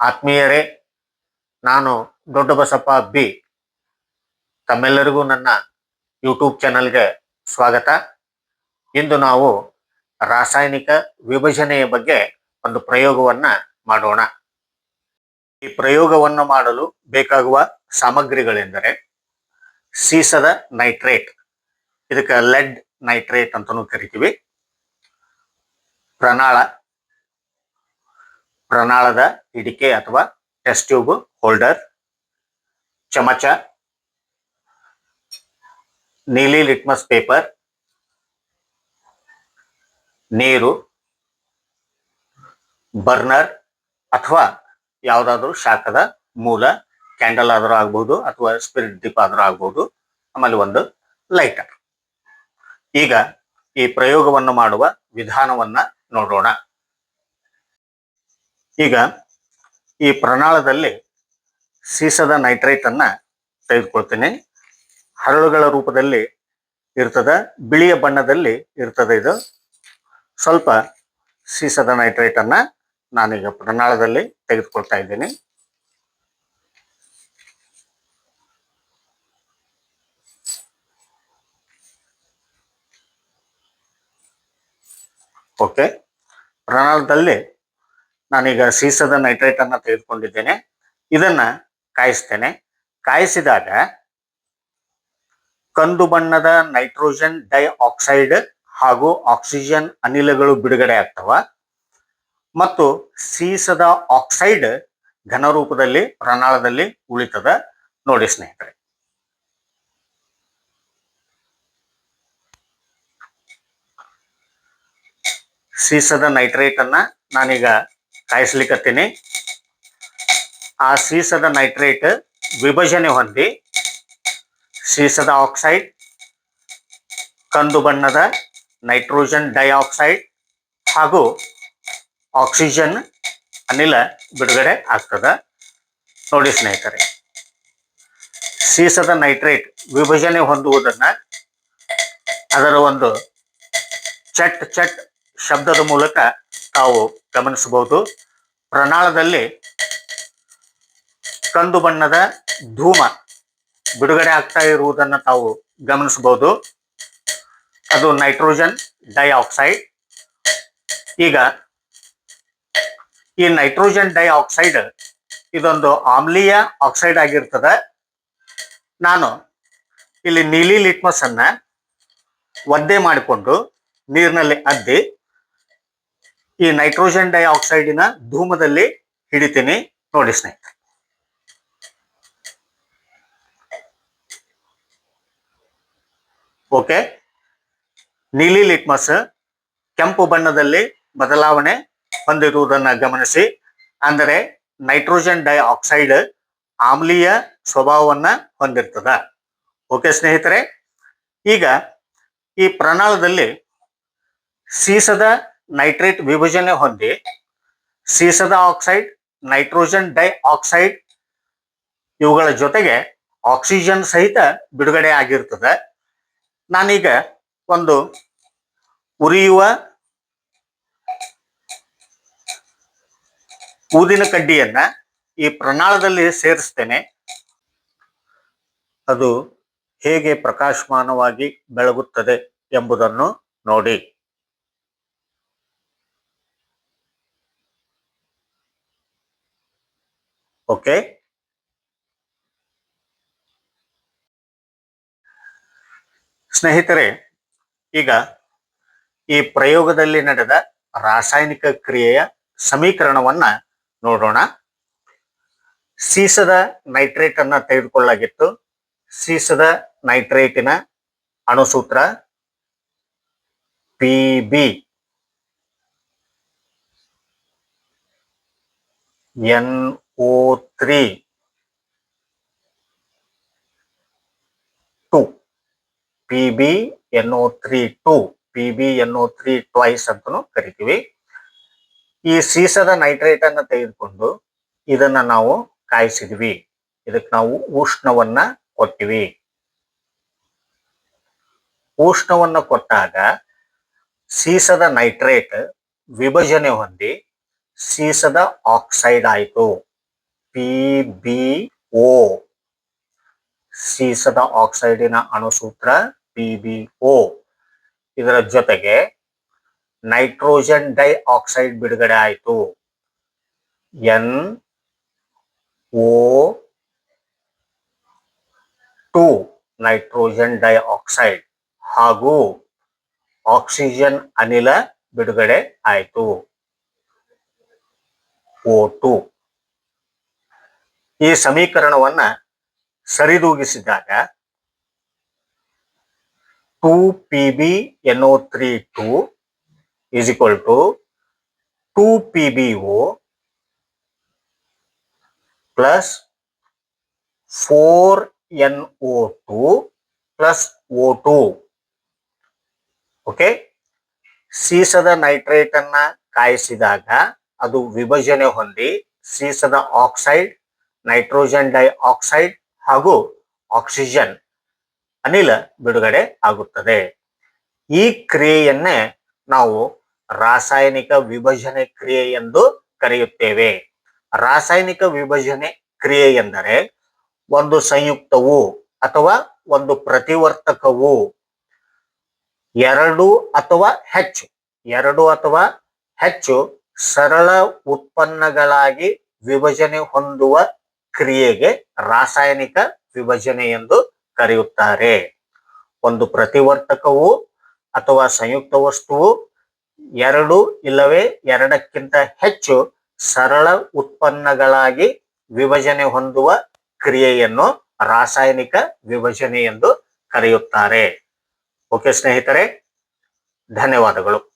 ಆತ್ಮೀಯರೇ, ನಾನು ದೊಡ್ಡ ಬಸಪ್ಪ ಬಿ. ತಮ್ಮೆಲ್ಲರಿಗೂ ನನ್ನ ಯೂಟ್ಯೂಬ್ ಚಾನಲ್ಗೆ ಸ್ವಾಗತ. ಇಂದು ನಾವು ರಾಸಾಯನಿಕ ವಿಭಜನೆಯ ಬಗ್ಗೆ ಒಂದು ಪ್ರಯೋಗವನ್ನು ಮಾಡೋಣ. ಈ ಪ್ರಯೋಗವನ್ನು ಮಾಡಲು ಬೇಕಾಗುವ ಸಾಮಗ್ರಿಗಳೆಂದರೆ ಸೀಸದ ನೈಟ್ರೇಟ್, ಇದಕ್ಕೆ ಲೆಡ್ ನೈಟ್ರೇಟ್ ಅಂತಲೂ ಕರಿತೀವಿ. ಪ್ರಣಾಳ ಪ್ರಣಾಳದ ಹಿಡಿಕೆ ಅಥವಾ ಟೆಸ್ಟ್ ಟ್ಯೂಬ್ ಹೋಲ್ಡರ್ ಚಮಚ, ನೀಲಿ ಲಿಟ್ಮಸ್ ಪೇಪರ್ ನೀರು ಬರ್ನರ್ ಅಥವಾ ಯಾವುದಾದ್ರೂ ಶಾಖದ ಮೂಲ ಕ್ಯಾಂಡಲ್ ಆದರೂ ಆಗ್ಬೋದು ಅಥವಾ ಸ್ಪಿರಿಟ್ ದೀಪ ಆದರೂ ಆಗ್ಬೋದು. ಆಮೇಲೆ ಒಂದು ಲೈಟರ್ ಈಗ ಈ ಪ್ರಯೋಗವನ್ನು ಮಾಡುವ ವಿಧಾನವನ್ನ ನೋಡೋಣ. ಈಗ ಈ ಪ್ರಣಾಳದಲ್ಲಿ ಸೀಸದ ನೈಟ್ರೈಟನ್ನು ತೆಗೆದುಕೊಳ್ತೀನಿ. ಹರಳುಗಳ ರೂಪದಲ್ಲಿ ಇರ್ತದ, ಬಿಳಿಯ ಬಣ್ಣದಲ್ಲಿ ಇರ್ತದೆ ಇದು. ಸ್ವಲ್ಪ ಸೀಸದ ನೈಟ್ರೈಟನ್ನು ನಾನೀಗ ಪ್ರಣಾಳದಲ್ಲಿ ತೆಗೆದುಕೊಳ್ತಾ ಇದ್ದೀನಿ. ಓಕೆ. ಪ್ರಣಾಳದಲ್ಲಿ ನಾನೀಗ ಸೀಸದ ನೈಟ್ರೇಟ್ ಅನ್ನ ತೆಗೆದುಕೊಂಡಿದ್ದೇನೆ. ಇದನ್ನ ಕಾಯಿಸ್ತೇನೆ. ಕಾಯಿಸಿದಾಗ ಕಂದು ಬಣ್ಣದ ನೈಟ್ರೋಜನ್ ಡೈಆಕ್ಸೈಡ್ ಹಾಗೂ ಆಕ್ಸಿಜನ್ ಅನಿಲಗಳು ಬಿಡುಗಡೆ ಆಗ್ತವ. ಮತ್ತು ಸೀಸದ ಆಕ್ಸೈಡ್ ಘನ ರೂಪದಲ್ಲಿ ಪ್ರಣಾಳದಲ್ಲಿ ಉಳಿತದ. ನೋಡಿ ಸ್ನೇಹಿತರೆ. ಸೀಸದ ನೈಟ್ರೇಟ್ ಅನ್ನ ನಾನೀಗ ಕಾಯಿಸ್ಲಿಕ್ಕತ್ತೀನಿ ಆ ಸೀಸದ ನೈಟ್ರೇಟ್ ವಿಭಜನೆ ಹೊಂದಿ, ಸೀಸದ ಆಕ್ಸೈಡ್, ಕಂದು ಬಣ್ಣದ ನೈಟ್ರೋಜನ್ ಡೈಆಕ್ಸೈಡ್ ಹಾಗೂ ಆಕ್ಸಿಜನ್ ಅನಿಲ ಬಿಡುಗಡೆ ಆಗ್ತದ. ನೋಡಿ ಸ್ನೇಹಿತರೆ, ಸೀಸದ ನೈಟ್ರೇಟ್ ವಿಭಜನೆ ಹೊಂದುವುದನ್ನ ಅದರ ಒಂದು ಚಟ್ ಚಟ್ ಶಬ್ದದ ಮೂಲಕ ತಾವು ಗಮನಿಸಬಹುದು. ಪ್ರಣಾಳದಲ್ಲಿ ಕಂದು ಬಣ್ಣದ ಧೂಮ ಬಿಡುಗಡೆ ಆಗ್ತಾ ಇರುವುದನ್ನು ತಾವು ಗಮನಿಸಬಹುದು. ಅದು ನೈಟ್ರೋಜನ್ ಡೈಆಕ್ಸೈಡ್. ಈಗ ಈ ನೈಟ್ರೋಜನ್ ಡೈಆಕ್ಸೈಡ್ ಇದೊಂದು ಆಮ್ಲೀಯ ಆಕ್ಸೈಡ್ ಆಗಿರ್ತದೆ. ನಾನು ಇಲ್ಲಿ ನೀಲಿ ಲಿಟ್ಮಸ್ ಅನ್ನ ಒದ್ದೆ ಮಾಡಿಕೊಂಡು ನೀರಿನಲ್ಲಿ ಅದ್ದಿ ಈ ನೈಟ್ರೋಜನ್ ಡೈಆಕ್ಸೈಡಿನ ಧೂಮದಲ್ಲಿ ಹಿಡಿತೀನಿ. ನೋಡಿ ಸ್ನೇಹಿತರೆ. ಓಕೆ ನೀಲಿ ಲಿಟ್ಮಸ್ ಕೆಂಪು ಬಣ್ಣದಲ್ಲಿ ಬದಲಾವಣೆ ಹೊಂದಿರುವುದನ್ನು ಗಮನಿಸಿ. ಅಂದರೆ ನೈಟ್ರೋಜನ್ ಡೈಆಕ್ಸೈಡ್ ಆಮ್ಲೀಯ ಸ್ವಭಾವವನ್ನ ಹೊಂದಿರ್ತದ. ಓಕೆ ಸ್ನೇಹಿತರೆ. ಈಗ ಈ ಪ್ರಣಾಳದಲ್ಲಿ ಸೀಸದ ನೈಟ್ರೇಟ್ ವಿಭಜನೆ ಹೊಂದಿ ಸೀಸದ ಆಕ್ಸೈಡ್ ನೈಟ್ರೋಜನ್ ಡೈ ಆಕ್ಸೈಡ್ ಇವುಗಳ ಜೊತೆಗೆ ಆಕ್ಸಿಜನ್ ಸಹಿತ ಬಿಡುಗಡೆ ಆಗಿರ್ತದೆ. ನಾನೀಗ ಒಂದು ಉರಿಯುವ ಊದಿನ ಕಡ್ಡಿಯನ್ನ ಈ ಪ್ರಣಾಳದಲ್ಲಿ ಸೇರಿಸ್ತೇನೆ. ಅದು ಹೇಗೆ ಪ್ರಕಾಶಮಾನವಾಗಿ ಬೆಳಗುತ್ತದೆ ಎಂಬುದನ್ನು ನೋಡಿ. ಓಕೆ? ಸ್ನೇಹಿತರೆ, ಈಗ ಈ ಪ್ರಯೋಗದಲ್ಲಿ ನಡೆದ ರಾಸಾಯನಿಕ ಕ್ರಿಯೆಯ ಸಮೀಕರಣವನ್ನ ನೋಡೋಣ. ಸೀಸದ ನೈಟ್ರೇಟ್ ಅನ್ನ ತೆಗೆದುಕೊಳ್ಳಲಾಗಿತ್ತು. ಸೀಸದ ನೈಟ್ರೇಟಿನ ಅಣುಸೂತ್ರ P B N O three two, P B N O three no P B N O three twice ಅಂತಲೂ ಕರಿತೀವಿ. ಈ ಸೀಸದ ನೈಟ್ರೇಟ್ ಅನ್ನ ತೆಗೆದುಕೊಂಡು ಇದನ್ನ ನಾವು ಕಾಯಿಸಿದ್ವಿ. ಇದಕ್ಕೆ ನಾವು ಉಷ್ಣವನ್ನ ಕೊಟ್ಟಿವಿ ಉಷ್ಣವನ್ನ ಕೊಟ್ಟಾಗ ಸೀಸದ ನೈಟ್ರೇಟ್ ವಿಭಜನೆ ಹೊಂದಿ ಸೀಸದ ಆಕ್ಸೈಡ್ ಆಯಿತು. ಪಿ ಬಿ ಓ ಸೀಸದ ಆಕ್ಸೈಡಿನ ಅಣುಸೂತ್ರ ಪಿ ಇದರ ಜೊತೆಗೆ ನೈಟ್ರೋಜನ್ ಡೈ ಆಕ್ಸೈಡ್ ಬಿಡುಗಡೆ ಆಯಿತು. N O two nitrogen dioxide ಹಾಗೂ ಆಕ್ಸಿಜನ್ ಅನಿಲ ಬಿಡುಗಡೆ ಆಯಿತು. ಓ ಟು ಈ ಸಮೀಕರಣವನ್ನ ಸರಿದೂಗಿಸಿದಾಗ two P B N O three two is equal to 2 PbO plus 4NO2 plus O2 okay ಸೀಸದ nitrate ಅನ್ನ ಕಾಯಿಸಿದಾಗ ಅದು ವಿಭಜನೆ ಹೊಂದಿ ಸೀಸದ ಆಕ್ಸೈಡ್ ನೈಟ್ರೋಜನ್ ಡೈಆಕ್ಸೈಡ್ ಹಾಗೂ ಆಕ್ಸಿಜನ್ ಅನಿಲ ಬಿಡುಗಡೆ ಆಗುತ್ತದೆ. ಈ ಕ್ರಿಯೆಯನ್ನೇ ನಾವು ರಾಸಾಯನಿಕ ವಿಭಜನೆ ಕ್ರಿಯೆ ಎಂದು ಕರೆಯುತ್ತೇವೆ. ರಾಸಾಯನಿಕ ವಿಭಜನೆ ಕ್ರಿಯೆ ಎಂದರೆ ಒಂದು ಸಂಯುಕ್ತವು ಅಥವಾ ಒಂದು ಪ್ರತಿವರ್ತಕವು. ಎರಡು ಅಥವಾ ಹೆಚ್ಚು. ಎರಡು ಅಥವಾ ಹೆಚ್ಚು ಸರಳ ಉತ್ಪನ್ನಗಳಾಗಿ ವಿಭಜನೆ ಹೊಂದುವ ಕ್ರಿಯೆಗೆ ರಾಸಾಯನಿಕ ವಿಭಜನೆ ಎಂದು ಕರೆಯುತ್ತಾರೆ. ಒಂದು ಪ್ರತಿವರ್ತಕವು ಅಥವಾ ಸಂಯುಕ್ತ ವಸ್ತುವು ಎರಡು ಇಲ್ಲವೇ ಎರಡಕ್ಕಿಂತ ಹೆಚ್ಚು ಸರಳ ಉತ್ಪನ್ನಗಳಾಗಿ ವಿಭಜನೆ ಹೊಂದುವ ಕ್ರಿಯೆಯನ್ನು ರಾಸಾಯನಿಕ ವಿಭಜನೆ ಎಂದು ಕರೆಯುತ್ತಾರೆ. ಓಕೆ ಸ್ನೇಹಿತರೆ, ಧನ್ಯವಾದಗಳು.